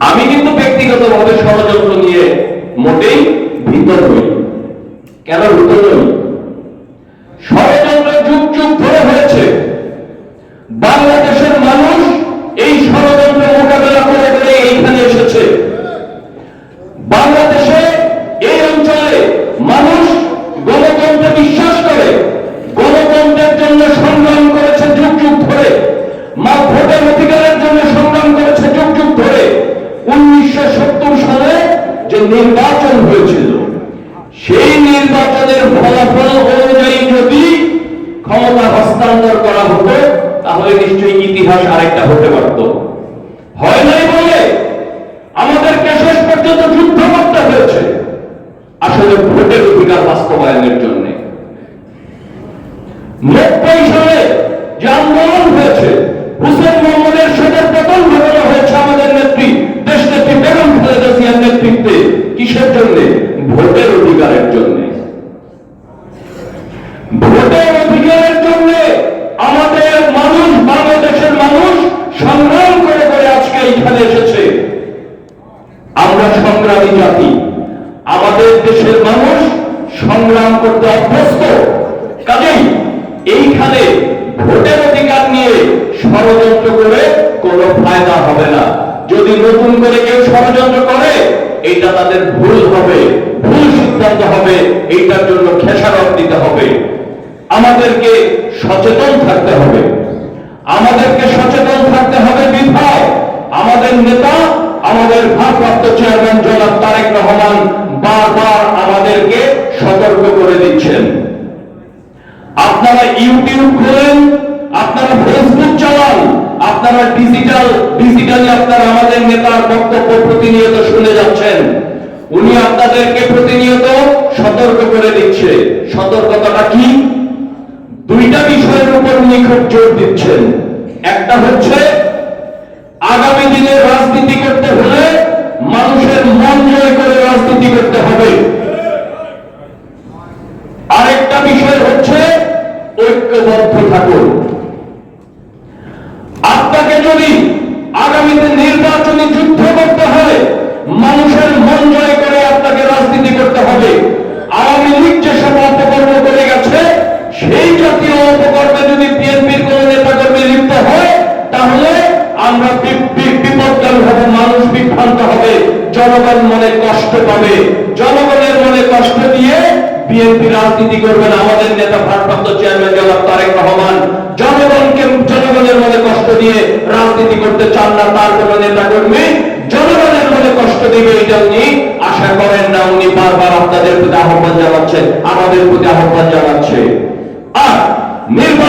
আমি কিন্তু ব্যক্তিগতভাবে ষড়যন্ত্র নিয়ে মোটেই ভিতর হই কেন ভিতর হই উনিশশো সত্তর সালে যে নির্বাচন হয়েছিল, সেই নির্বাচনের ফলাফল অনুযায়ী যদি ক্ষমতা হস্তান্তর করা হতো, তাহলে নিশ্চয়ই ইতিহাস আরেকটা হতে পারত। হয় নাই বলে আমাদেরকে শেষ পর্যন্ত যুদ্ধ করতে হয়েছে। আসলে ভোটের অধিকার বাস্তবায়নের জন্য। নব্বই সালে কিসের জন্য? ভোটের অধিকারের জন্য। ভোটের অধিকারের জন্য আমাদের মানুষ, বাংলাদেশের মানুষ সংগ্রাম করে করে আজকে এখানে এসেছে। আমরা সংগ্রামী জাতি। আমাদের দেশের মানুষ সংগ্রাম করতে অভ্যস্ত। কাজেই এইখানে ভোটের অধিকার নিয়ে ষড়যন্ত্র করে কোনো ফায়দা হবে না। যদি নতুন করে কেউ ষড়যন্ত্র তাদের ভুল হবে, ভুল সিদ্ধান্ত হবে, এইটার জন্য খেসারত দিতে হবে। আমাদেরকে সচেতন থাকতে হবে। আমাদেরকে সচেতন থাকতে হবে বিধায়। আমাদের নেতা, আমাদের ভারপ্রাপ্ত চেয়ারম্যান জনাব তারেক রহমান বারবার আমাদেরকে সতর্ক করে দিচ্ছেন। আপনারা ইউটিউব খোলেন, আপনারা ফেসবুক চালান, আপনারা ডিজিটাল, ডিজিটালি আপনারা আমাদের নেতার বক্তব্য প্রতিনিয়ত শুনে যাচ্ছেন। উনি আপনাদেরকে প্রতিনিয়ত সতর্ক করে দিচ্ছে। সতর্কতাটা কি? দুইটা বিষয়ের উপর উনি খুব জোর দিচ্ছেন। একটা হচ্ছে, আগামী দিনে রাজনীতি করতে হলে মানুষের মন জয় করে রাজনীতি করতে হবে। আরেকটা বিষয় হচ্ছে, ঐক্যবদ্ধ থাকুন আপনাকে যদি আগামীতে নির্বাচনী যুদ্ধ করতে হয় মানুষের মন জয় করে আপনাকে রাজনীতি করতে হবে। আওয়ামী লীগ যেসব অপকর্ম করে গেছে, সেই জাতীয় অপকর্মে যদি বিএনপির কোন নেতা কর্মী লিপ্ত হয়, তাহলে আমরা বিপদগামী হবে মানুষ বিভ্রান্ত হবে। জনগণ মনে কষ্ট পাবে। জনগণের মনে কষ্ট দিয়ে বিএনপি রাজনীতি করবেন আমাদের নেতা ভারপ্রাপ্ত চেয়ারম্যান জনাব তারেক রহমান জনগণকে জনগণের মনে কষ্ট দিয়ে রাজনীতি করতে চান না, তার কোন নেতা কর্মী জনগণের মনে কষ্ট দিবে এটা উনি আশা করেন না উনি বারবার আপনাদের প্রতি আহ্বান জানাচ্ছে আমাদের প্রতি আহ্বান জানাচ্ছে। আর নির্বাচন